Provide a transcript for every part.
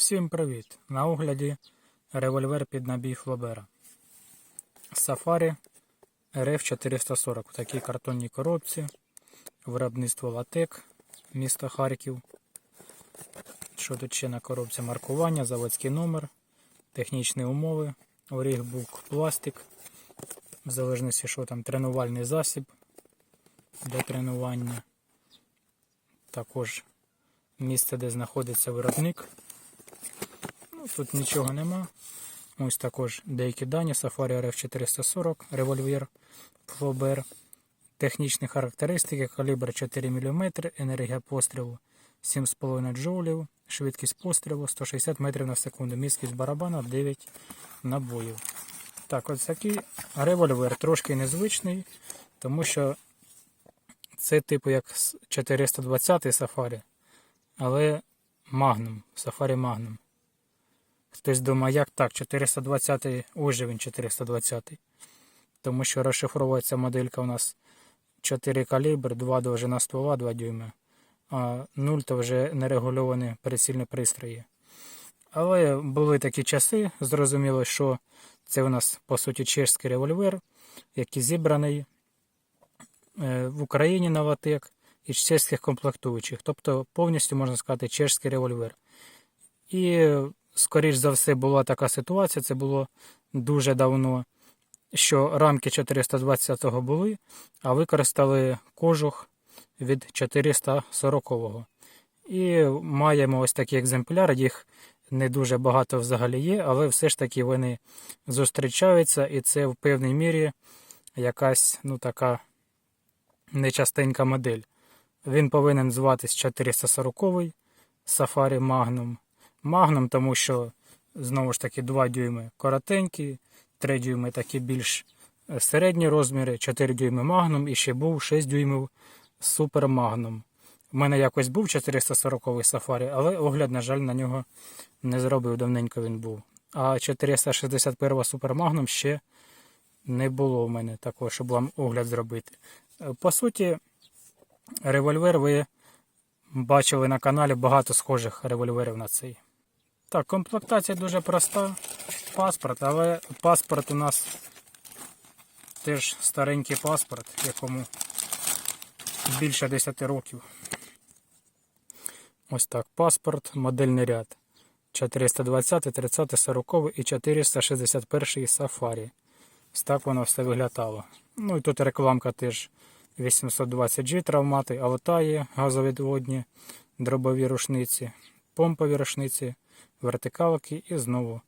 Всім привіт! На огляді револьвер під набій Флобера. Safari RF440 в такій картонній коробці. Виробництво Латек, місто Харків. Що тут ще на коробці? Маркування, заводський номер, технічні умови, орігбук, пластик. В залежності, що там, тренувальний засіб для тренування. Також місце, де знаходиться виробник. Ну, тут нічого нема. Ось також деякі дані. Safari RF440, револьвер Флобер. Технічні характеристики, калібр 4 мм, енергія пострілу 7,5 джоулів, швидкість пострілу 160 метрів на секунду, міськість барабана 9 набоїв. Так, ось такий револьвер трошки незвичний, тому що це типу як 420 Safari, але Magnum, Safari Magnum. Хтось думає, як так, 420 ось же він 420. Тому що розшифровується моделька у нас 4 калібр, 2 довжина ствола, 2 дюйми, а 0 то вже нерегульовані прицільні пристрої. Але були такі часи, зрозуміло, що це у нас по суті чешський револьвер, який зібраний е, в Україні на латек із чеських комплектуючих. Тобто повністю можна сказати чешський револьвер. І скоріш за все, була така ситуація, це було дуже давно, що рамки 420-го були, а використали кожух від 440-го. І маємо ось такий екземпляр, їх не дуже багато взагалі є, але все ж таки вони зустрічаються, і це в певній мірі якась ну, така нечастенька модель. Він повинен зватись 440-й Safari Magnum. Магнум, тому що знову ж таки 2 дюйми коротенькі, 3 дюйми такі більш е, середні розміри, 4 дюйми магнум і ще був 6 дюймів супер магнум. У мене якось був 440 сафарі, але огляд, на жаль, на нього не зробив, давненько він був. А 461 супер магнум ще не було у мене такого, щоб вам огляд зробити. Е, По суті, револьвер ви бачили на каналі багато схожих револьверів на цей. Так, комплектація дуже проста. Паспорт, але паспорт у нас теж старенький паспорт, якому більше 10 років. Ось так, паспорт, модельний ряд. 420, 30, 40 і 461 Safari. Ось так воно все виглядало. Ну і тут рекламка теж 820G травмати, Алтаї, газовідводні, дробові рушниці, помпові рушниці, вертикалки і знову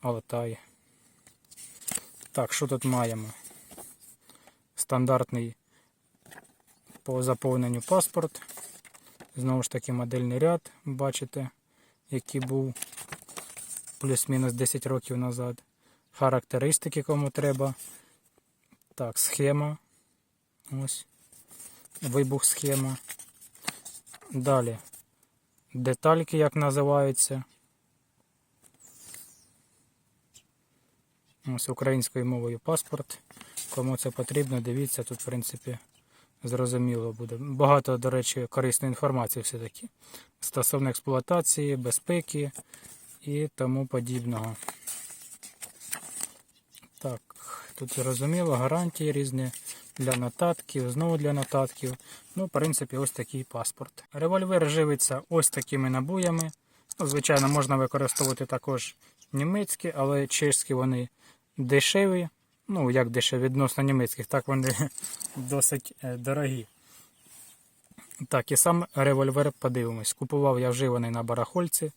Алтаї. Так, що тут маємо? Стандартний по заповненню паспорт. Знову ж таки модельний ряд, бачите, який був плюс-мінус 10 років назад. Характеристики кому треба. Так, схема. Ось. Вибух схема. Далі. Детальки, як називаються. Ось українською мовою паспорт. Кому це потрібно, дивіться, тут, в принципі, зрозуміло буде. Багато, до речі, корисної інформації все-таки. Стосовно експлуатації, безпеки і тому подібного. Так, тут зрозуміло, гарантії різні для нотатків, знову для нотатків. Ну, в принципі, ось такий паспорт. Револьвер живиться ось такими набоями. Ну, звичайно, можна використовувати також німецькі, але чешські вони дешеві. Ну, як дешеві відносно німецьких, так вони досить е, дорогі. Так, і сам револьвер подивимось. Купував я вживаний на барахольці.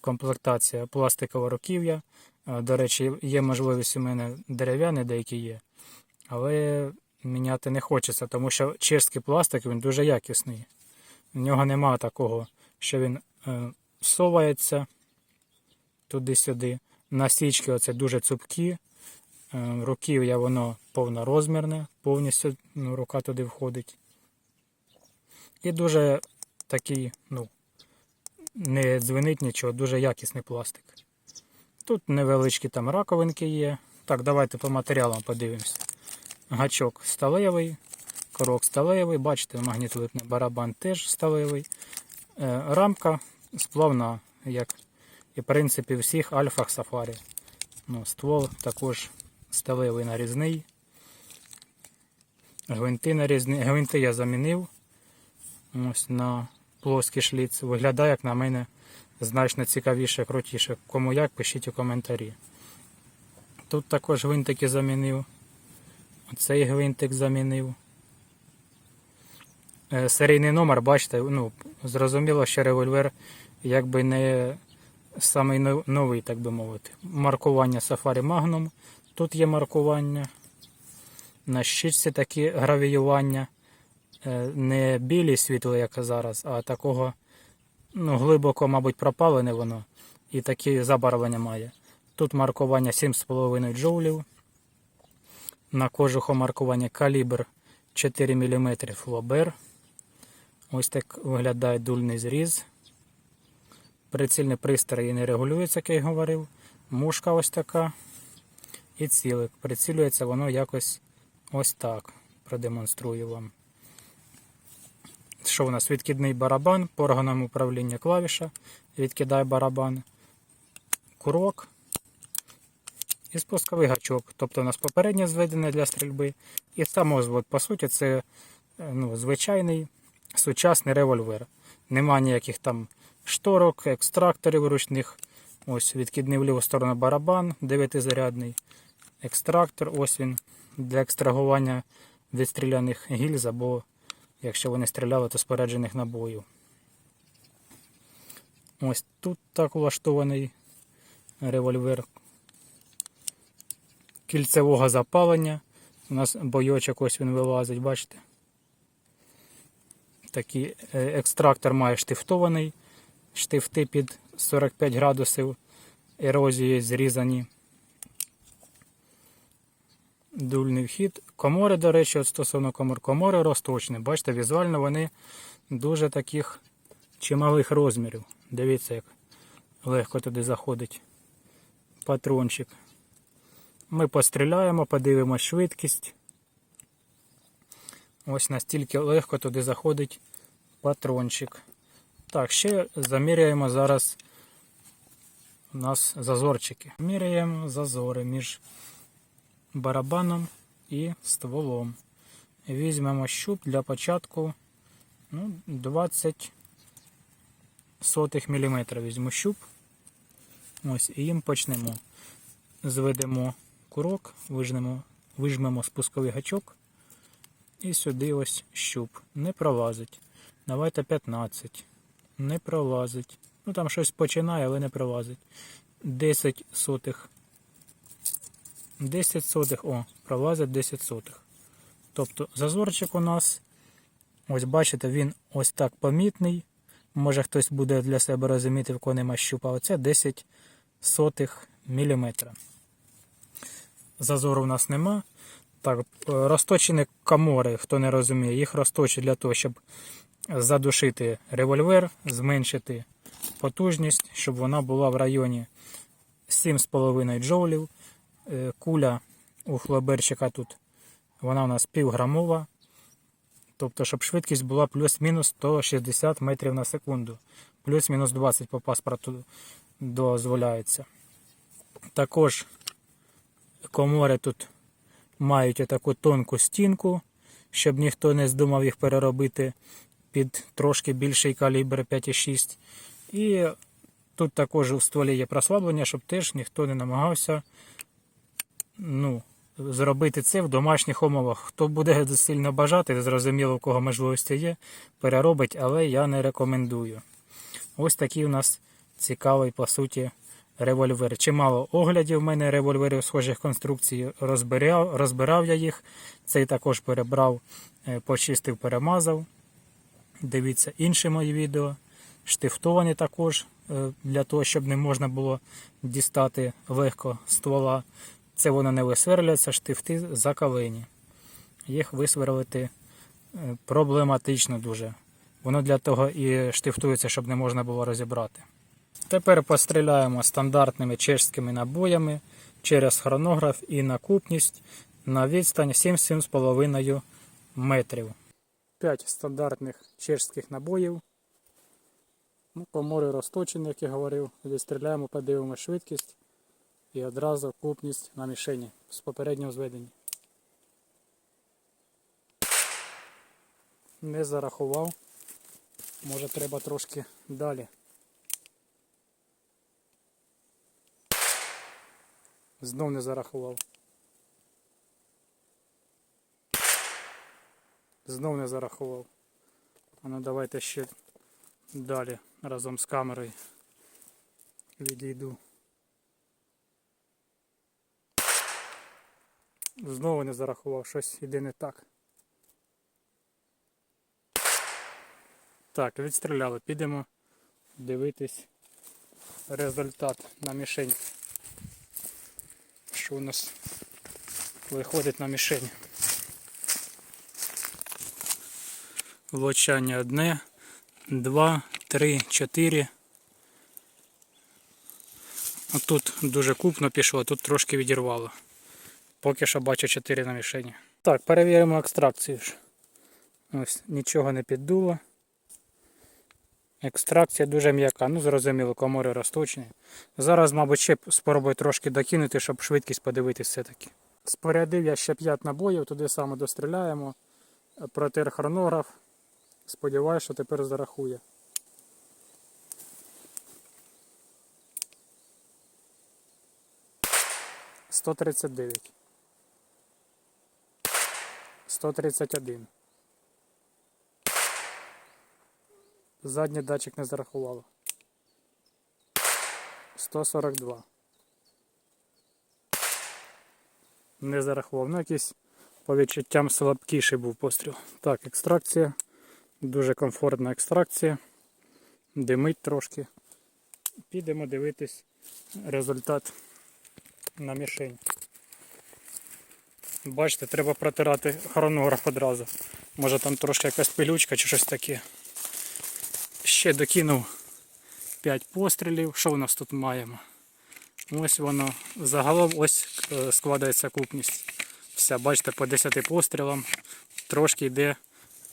Комплектація пластикова руків'я. Е, До речі, є можливість у мене дерев'яний деякі є. Але міняти не хочеться, тому що чешський пластик він дуже якісний. У нього немає такого, що він е, совається туди-сюди. Насічки оце дуже цупкі. Е, руків'я воно повнорозмірне, повністю ну, рука туди входить. І дуже такий, ну, не дзвенить нічого, дуже якісний пластик. Тут невеличкі там раковинки є. Так, давайте по матеріалам подивимося. Гачок сталевий, корок сталевий, бачите, магнітлитний барабан теж сталевий. Е, рамка сплавна, як і, в принципі, всіх альфах сафарі. Ну, ствол також сталевий нарізний. Гвинти нарізні. Гвинти я замінив ось на плоский шліц. Виглядає, як на мене, значно цікавіше, крутіше. Кому як, пишіть у коментарі. Тут також гвинтики замінив. Оцей гвинтик замінив. Е, Серійний номер, бачите, ну, зрозуміло, що револьвер якби не самий новий, так би мовити. Маркування Safari Magnum. Тут є маркування. На щічці такі гравіювання. Е, Не білі світло, як зараз, а такого ну, глибоко, мабуть, пропалене воно. І такі забарвлення має. Тут маркування 7,5 джоулів. На кожуху маркування калібр 4 мм флобер. Ось так виглядає дульний зріз. Прицільний пристрій не регулюється, як я й говорив. Мушка ось така. І цілик. Прицілюється воно якось ось так. Продемонструю вам. Що у нас? Відкидний барабан, по органам управління клавіша. Відкидає барабан. Курок. І спусковий гачок. Тобто у нас попереднє зведене для стрільби. І самозвод, по суті, це е, ну, звичайний сучасний револьвер. Нема ніяких там шторок, екстракторів ручних. Ось відкидний в ліву сторону барабан, 9-зарядний екстрактор. Ось він для екстрагування відстріляних гільз або, якщо вони стріляли, то споряджених набоїв. Ось тут так влаштований револьвер кільцевого запалення. У нас бойочок ось він вилазить, бачите? Такий е, екстрактор має штифтований. Штифти під 45 градусів ерозії зрізані. Дульний вхід. Комори, до речі, от стосовно комор, комори розточні. Бачите, візуально вони дуже таких чималих розмірів. Дивіться, як легко туди заходить патрончик. Ми постріляємо, подивимось швидкість. Ось настільки легко туди заходить патрончик. Так, ще заміряємо зараз у нас зазорчики. Міряємо зазори між барабаном і стволом. Візьмемо щуп для початку ну, 20 сотих міліметра. Візьму щуп. Ось, і їм почнемо. Зведемо курок, вижмемо, вижмемо спусковий гачок. І сюди ось щуп. Не пролазить. Давайте 15. Не пролазить. Ну там щось починає, але не пролазить. 10 сотих. 10 сотих. О, пролазить 10 сотих. Тобто зазорчик у нас, ось бачите, він ось так помітний. Може хтось буде для себе розуміти, в кого нема щупа. Оце 10 сотих міліметра. Зазору у нас нема. Так, е, розточені камори, хто не розуміє, їх розточать для того, щоб задушити револьвер, зменшити потужність, щоб вона була в районі 7,5 джоулів. Е, Куля у хлоберчика тут вона у нас півграмова. Тобто, щоб швидкість була плюс-мінус 160 метрів на секунду. Плюс-мінус 20 по паспорту дозволяється. Також комори тут мають отаку тонку стінку, щоб ніхто не здумав їх переробити під трошки більший калібр 5,6. І тут також у стволі є прослаблення, щоб теж ніхто не намагався ну, зробити це в домашніх умовах. Хто буде сильно бажати, зрозуміло, у кого можливості є, переробить, але я не рекомендую. Ось такий у нас цікавий, по суті, револьвер. Чимало оглядів в мене револьверів схожих конструкцій. Розбирав, розбирав я їх. Цей також перебрав, е, почистив, перемазав. Дивіться інші мої відео. Штифтовані також е, для того, щоб не можна було дістати легко ствола. Це воно не висверляться, штифти закалені. Їх висверлити е, проблематично дуже. Воно для того і штифтується, щоб не можна було розібрати. Тепер постріляємо стандартними чешськими набоями через хронограф і накупність на відстань 7-7,5 метрів. 5 стандартних чешських набоїв. Ну, розточені, як я говорив, відстріляємо, подивимо швидкість і одразу купність на мішені з попереднього зведення. Не зарахував. Може треба трошки далі. Знов не зарахував. Знов не зарахував. А ну давайте ще далі разом з камерою відійду. Знову не зарахував, щось іде не так. Так, відстріляли. Підемо дивитись результат на мішень. Що у нас виходить на мішень. Влучання одне, два, три, чотири. Тут дуже купно пішло, тут трошки відірвало. Поки що бачу 4 на мішені. Так, перевіримо екстракцію. ж. Ось, нічого не піддуло. Екстракція дуже м'яка, ну зрозуміло, комори розточені. Зараз, мабуть, ще спробую трошки докинути, щоб швидкість подивитись все-таки. Спорядив я ще 5 набоїв, туди саме достріляємо. Протер хронограф. Сподіваюсь, що тепер зарахує. Сто тридцять дев'ять. Сто тридцять один. Задній датчик не зарахувало. 142. Не зарахував. Ну, якийсь по відчуттям слабкіший був постріл. Так, екстракція. Дуже комфортна екстракція. Димить трошки. Підемо дивитись результат на мішень. Бачите, треба протирати хронограф одразу. Може там трошки якась пилючка чи щось таке. Ще докинув 5 пострілів. Що у нас тут маємо? Ось воно. Загалом ось е, складається купність. Вся, бачите, по 10 пострілам трошки йде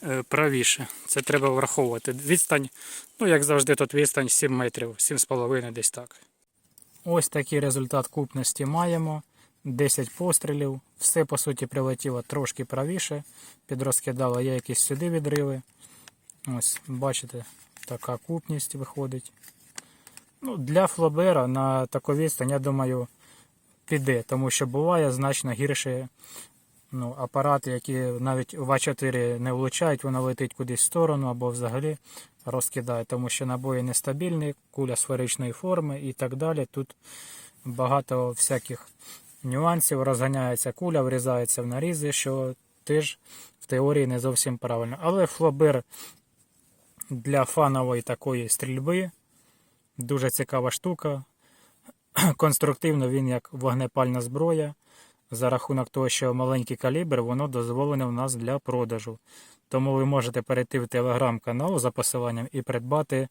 е, правіше. Це треба враховувати. Відстань, ну як завжди, тут відстань 7 метрів, 7,5 десь так. Ось такий результат купності маємо. 10 пострілів. Все по суті прилетіло трошки правіше. Підрозкидало є якісь сюди відриви. Ось, бачите, така купність виходить. Ну, Для флобера на таку відстань, я думаю, піде, тому що буває значно гірше ну, апарати, які навіть в А4 не влучають, воно летить кудись в сторону або взагалі розкидає, тому що набої нестабільні, куля сферичної форми і так далі. Тут багато всяких нюансів, розганяється куля, врізається в нарізи, що теж в теорії не зовсім правильно. Але флобер для фанової такої стрільби дуже цікава штука. Конструктивно він як вогнепальна зброя. За рахунок того, що маленький калібр, воно дозволене в нас для продажу. Тому ви можете перейти в телеграм-канал за посиланням і придбати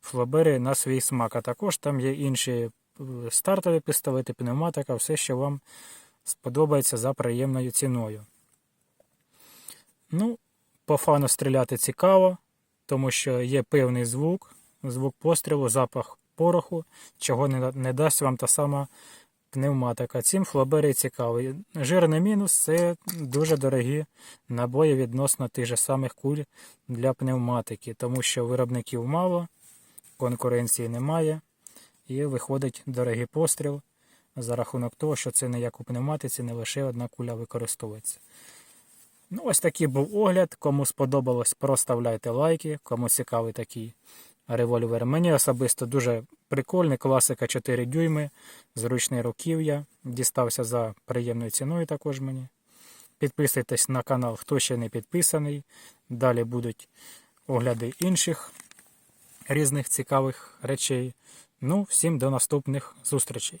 флобери на свій смак. А також там є інші стартові пістолети, пневматика, все, що вам сподобається за приємною ціною. Ну, по фану стріляти цікаво, тому що є певний звук, звук пострілу, запах пороху, чого не, не дасть вам та сама пневматика. Цим флобери цікавий. Жирний мінус це дуже дорогі набої відносно тих же самих куль для пневматики, тому що виробників мало, конкуренції немає, і виходить дорогий постріл за рахунок того, що це не як у пневматиці, не лише одна куля використовується. Ну, ось такий був огляд. Кому сподобалось, проставляйте лайки, кому цікавий такий револьвер. Мені особисто дуже прикольний, класика 4 дюйми, зручний руків'я. Дістався за приємною ціною також мені. Підписуйтесь на канал, хто ще не підписаний. Далі будуть огляди інших різних цікавих речей. Ну, всім до наступних зустрічей.